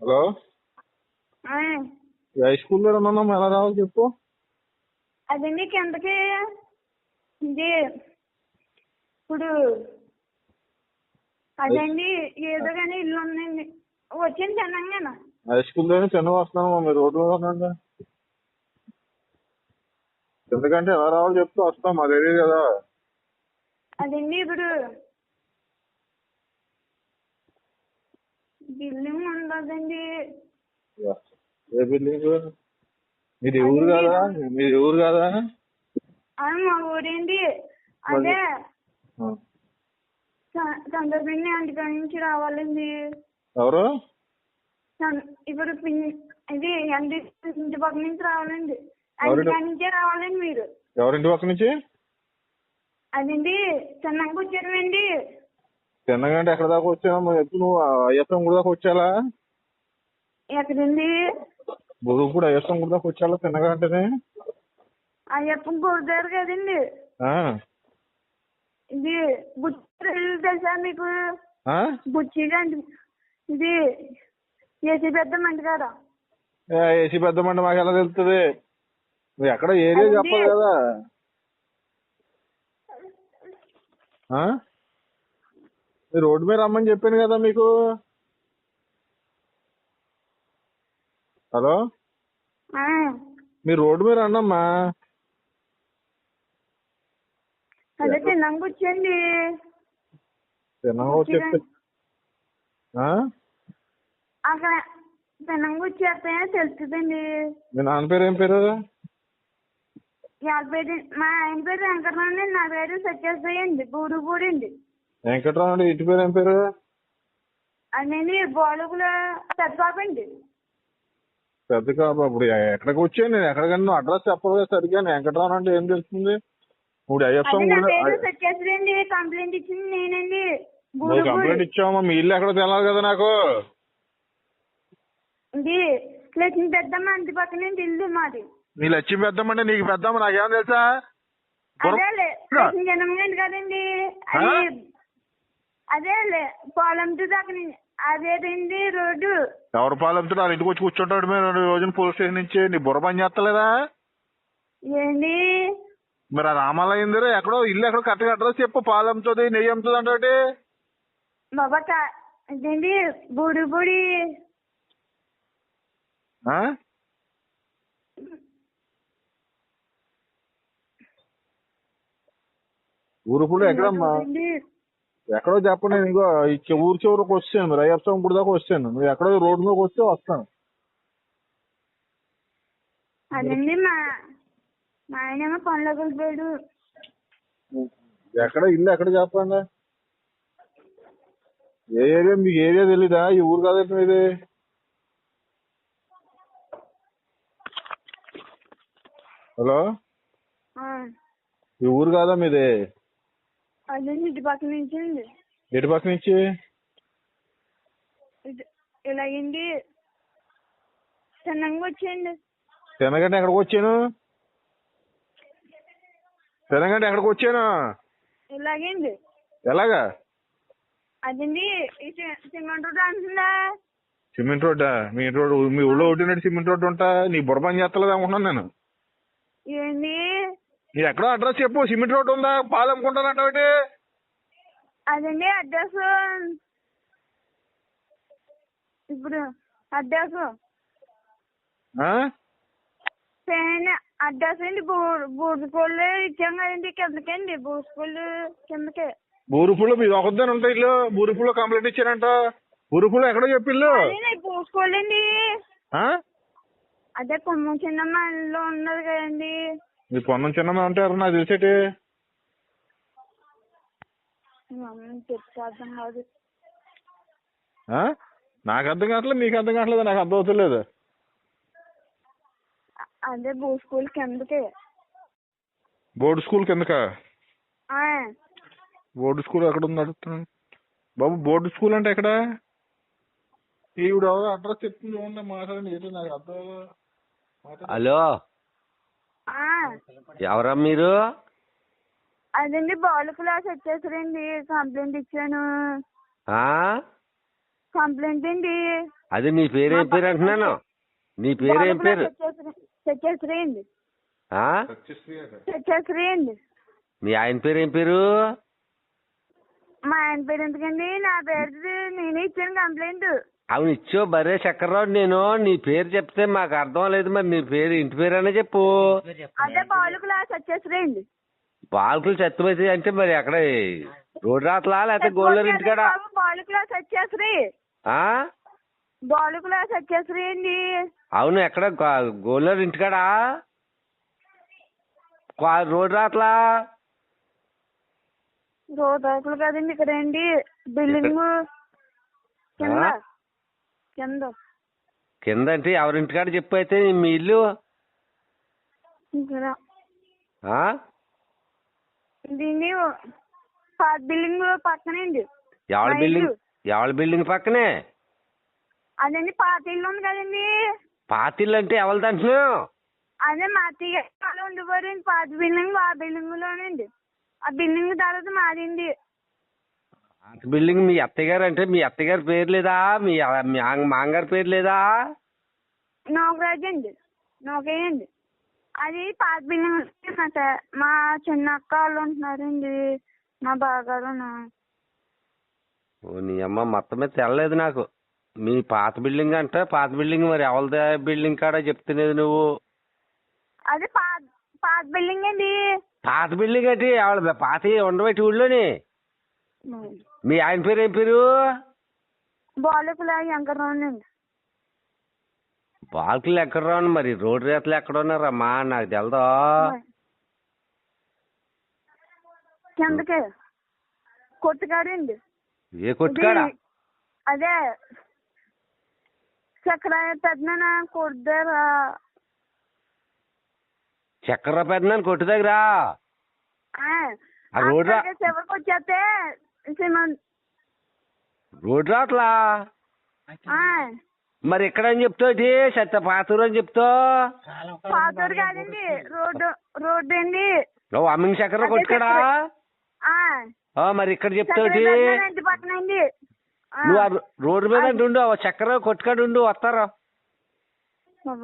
Hello? High స్కూల్లో ఉన్నాం ఎలా రావాలి చెప్పు. అదండి కిందకి ఇది ఇప్పుడు అదండి ఏదో కానీ ఇల్లు ఉందండి. వచ్చింది తినంగానే హై స్కూల్లోనే చిన్న వస్తున్నాము మీరు రోడ్డు మీద ఉండండి ఎందుకంటే ఎలా రావాలి చెప్తే వస్తాం మా తెలియదు కదా. అదండి ఇప్పుడు బిల్డింగ్ ఉండదండి ఏ బిల్డింగ్ మీది ఊరు కాదా? మీది ఊరు కాదా? అది మా ఊరేంటి అదే. చంద్రపిండి అంటికాడ నుంచి రావాలండి. ఎవరు? ఇప్పుడు ఇది ఎండి ఇంటి పక్క నుంచి రావాలండి? అంటికాడ నుంచే రావాలండి మీరు. ఎవరింటి పక్క నుంచి? అదండి చిన్నగా వచ్చారండి చిన్నగా అంటే ఎక్కడ దాకా వచ్చాము ఎప్పుడు నువ్వు అయ్యప్పం గుడి దాకా వచ్చాలా? ఎక్కడండి? ఇప్పుడు అయ్యప్పం గుడి దాకా వచ్చాలా చిన్నగా అంటేనే అయ్యప్ప గోదారు కదండి. ఆ. ఇది బుచ్చి తెలుసా మీకు? ఆ? బుచ్చిగా ఇది ఏసీ పెద్ద మంట గారా ఏసీ పెద్ద మంట మాకు ఎలా తెలుస్తుంది నువ్వు ఎక్కడ ఏరియా. చెప్పాలి కదా. ఆ? మీరు రోడ్డు మీద రమ్మని చెప్పాను కదా మీకు. హలో? మీరు రోడ్డు మీద రండమ్మా. అదే తిన్నాక వచ్చండి తిన్నాక వచ్చి చెప్తే ఆ? అక్కడ తిన్నాక వచ్చేస్తే తెలుస్తుందండి. మీ నాన్న పేరు ఏం పేరు? యాభై మా ఆయన పేరు వెంకటరామన్ అండి నా పేరు సత్యసాయి అండి. బూరుపూడి అండి వెంకట్రావు అండి ఇంటి పేరు ఏం పేరు? అదేంటి బాలుగుల పెద్ద అండి. పెద్ద కాదు ఇప్పుడు ఎక్కడికి వచ్చాను నేను? ఎక్కడికన్నా నువ్వు అడ్రస్ చెప్పదు కదా సరిగ్గా. వెంకట్రావు అంటే ఏం తెలుస్తుంది? ఇప్పుడు అండి కంప్లైంట్ ఇచ్చింది నేనండి. నువ్వు కంప్లైంట్ ఇచ్చావమ్మా. మీ ఇల్లు ఎక్కడో తెలాలి కదా నాకు? లక్ష్మి పెద్దమ్మ అంటి పక్కనండి ఇల్లు మాది. నీ లక్ష్మి పెద్దమ్మంటే నీకు పెద్దమ్మ నాకేం తెలుసా? కదండి. అదేలే పోలంతో దాకా అదేదండి రోడ్డు. ఎవరి పాలెంతో వాళ్ళ ఇంటికి వచ్చి కూర్చుంటాడు మీరు రెండు రోజున పోలీస్ స్టేషన్ నుంచి. నీ బుర్ర పని చేస్తలేదా? ఏంటి మరి ఆ రామాలయం ఇందిరా ఎక్కడో ఇల్లు ఎక్కడో కరెక్ట్గా అడ్రస్ చెప్పు పాలు అమ్ముతుంది నెయ్యి అమ్ముతుంది అంటే బాబా కా- ఇదేంటి బూడి బూడి. ఊరుకుడు ఎక్కడమ్మా? ఎక్కడో చెప్పండి నేను ఇంకో ఈ చి- ఊరు చివరికి వచ్చాను అయ్యప్ప స్వామి గుడి దాకా వచ్చాను. నువ్వు ఎక్కడో రోడ్డు మీదకి వస్తే వస్తాను. అదండి మా మా ఆయన పనులకు వెళ్ళిపోయాడు ఎక్కడ ఇల్లు ఎక్కడ చెప్పండి? ఏ ఏరియా మీకు ఏరియా తెలీదా? ఈ ఊరు కాదండి ఇది హలో? ఆ, ఈ ఊరు కాదా మీది? అదండి ఇటు పక్క నుంచి అండి ఎటు పక్క నుంచి ఇటు- ఇలాగండి చిన్నంగా వచ్చేయండి తినగంటే ఎక్కడికి వచ్చాను తినగంటే ఎక్కడికి వచ్చాను ఇలాగండి ఎలాగా అదండి ఈ సి- సిమెంట్ రోడ్ అంటుందా సిమెంట్ రోడ్డా మీ రోడ్ మీ ఊళ్ళో ఒకటి సిమెంట్ రోడ్డు ఉంటా? నీ బుర్ర పని చేస్తలేదు అనుకుంటున్నాను నేను ఏంది నీ ఎక్కడో అడ్రస్ చెప్పు సిమెంట్ రోడ్డు ఉందా? పాలు అమ్ముకుంటానంటే అదండి అడ్రస్. ఇప్పుడు అడ్రస్. అడ్రస్ అండి బూసుకోళ్ళు ఇచ్చాం కదండి కిందకండి బూసుకోళ్ళు కిందకి. బూరుపులో మీ ఒకదాని ఉంటాయి ఇల్లు. బూరుపులో కంప్లైంట్ ఇచ్చారంట. బూరుపులో ఎక్కడో చెప్పి ఇల్లు. అదే బూసుకోళ్ళు అండి ఆ? అదే కొమ్మ చిన్నమ్మ ఇల్లు ఉన్నది కదండి. మీ పొన్నం చిన్నమ్మ ఉంటారు నాకు తెలిసేటి చెప్తే అర్థం కాదు. ఆ? నాకు అర్థం కావట్లేదు మీకు అర్థం కావట్లేదు నాకు అర్థం అవుతలేదు. అ- అదే బూసుకోళ్ళు కిందకి. బోర్డు స్కూల్ కిందకా? ఆ, బోర్డు స్కూల్ ఎక్కడ ఉంది అడుగుతున్నాను. బాబు బోర్డు స్కూల్ అంటే ఎక్కడ? ఈవిడ ఎవరో అడ్రస్ చెప్తుంది చూడండి మాట్లాడండి ఏంటో నాకు అర్థం అవ్వదు. మాట్లాడండి. హలో? ఎవరా మీరు? అదండి బాల్ క్లాస్ వచ్చేసరండి. కంప్లైంట్ ఇచ్చాను. ఆ? కంప్లైంట్ అండి. అది నీ పేరేం పేరు అంటున్నాను? నీ పేరేం పేరు? సత్యశ్రీ అండి. ఆ? సత్యశ్రీ అట. సత్యశ్రీ అండి. మీ ఆయన పేరు ఏం పేరు? మా ఆయన పేరు ఎందుకండి? నా పేరు నేనే ఇచ్చాను కంప్లైంట్. అవును ఇచ్చో బరే చక్రరావు నేను నీ పేరు చెప్తే మాకు అర్థం లేదు మరి నీ పేరు ఇంటి పేరైనా చెప్పు? అదే బాలుకుల బాలకులు చెత్తమైతే అంటే మరి అక్కడ రోడ్డు రాతలా లేకపోతే గోళ్ళ ఇంటికాడ? బాలుకుల సత్యశ్రీ. బాలుకుల సత్యశ్రీ అండి అవును ఎక్కడ గోళ్ళ ఇంటికాడ? రోడ్డు రాతలా రోడ్లు కదండి ఇక్కడ అండి బిల్డింగ్ కింద? కింద కింద అంటే ఎవరింటికాడ చెప్పు అయితే మీ ఇల్లు? ఇక్కడ ఆ? దీన్ని పాత బిల్డింగ్ పక్కనండి ఎవరి మా బిల్డింగ్? ఇల్లు. ఎవరి బిల్డింగ్ పక్కనే? అదండి పాత ఇల్లు ఉంది కదండి. పాత ఇల్లు అంటే ఎవరిది అంటున్నావు? అదే మా అత్తయ్య వాళ్ళు ఉండిపోయారండి పాత బిల్డింగ్ ఆ బిల్డింగ్ లోనండి ఆ బిల్డింగ్ తర్వాత మాదండి పాత బిల్డింగ్ మీ అత్తయ్య గారు అంటే మీ అత్తయ్య గారి పేరు లేదా? మీ మీ ఆంగ- మాంగారి పేరు లేదా? నోకరాజు అండి అది పాత బిల్డింగ్ మా త- మా చిన్న అక్క వాళ్ళు ఉంటున్నారండి. మా బాగారు ఓ నీ అమ్మ మొత్తం తెల్లలేదు నాకు. మీ పాత బిల్డింగ్ అంటే పాత బిల్డింగ్ మరి ఎవరిది బిల్డింగ్ కాడ చెప్తున్నది నువ్వు? అది పాత పాత బిల్డింగ్ అండి. పాత బిల్డింగ్ అంటే ఎవరి పాత ఉండబట్టి ఊళ్ళోని? మీ ఆయన పేరు ఏం పేరు? బాలుకుల వెంకటరావు అండి. బాల్కులు ఎక్కడ రాను మరి రోడ్డు రేతలు ఎక్కడ ఉన్నారమ్మా నాకు తెలదా? కిందకి. కొట్టుకాడండి ఏ కొట్టుకాడ? అదే చక్ర పెద్దన కొద్దారా చక్కెర పెద్దనాన్ని కొట్టు దగ్గర? ఆ రోడ్ రా- చివరికి వచ్చేస్తే రావట్లా? ఆ, మరి ఎక్కడ అని చెప్తావు సత్య పాతూరు అని చెప్తావు? పాతూరు కాదండి రోడ్డు రోడ్డు అండి అమ్మింగ్ చక్కెర కొట్టుకాడా ఆ, ఆ, మరి ఇక్కడ చక్ర చెప్తావు నువ్వు రోడ్డు మీద ఉండు ఆ చక్కెర కొట్టుకాడు ఉండు వస్తారు?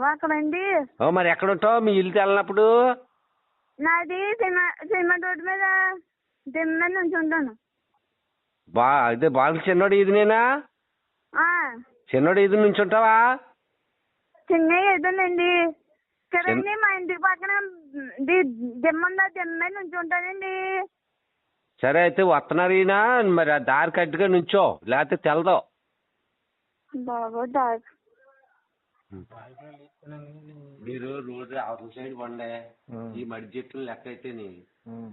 అక్కడండి? మరి ఎక్కడ ఉంటావు మీ ఇల్లు తెల్లనప్పుడు? నాది సిమెంట్ సిమెంట్ రోడ్డు మీద దిమ్మ మీద నుంచి ఉంటాను. బా అదే బాగా చిన్నోడు ఇది నేనా? ఆ, చిన్నోడు ఇది నుంచి ఉంటావా చిన్న ఏదోనండి కదండి మా ఇంటికి పక్కన ది- దిమ్మ ఉందా దిమ్మ మీద నుంచి ఉంటానండి సరే అయితే వస్తున్నారు ఈయన. మరి ఆ దారి కట్టుగా నుంచో లేకపోతే తెలదో. బాబా డాక్ మీరు రోడ్డు అవతల సైడ్ పండే. ఈ మడి చెట్లు లెక్క అయితే ఉం.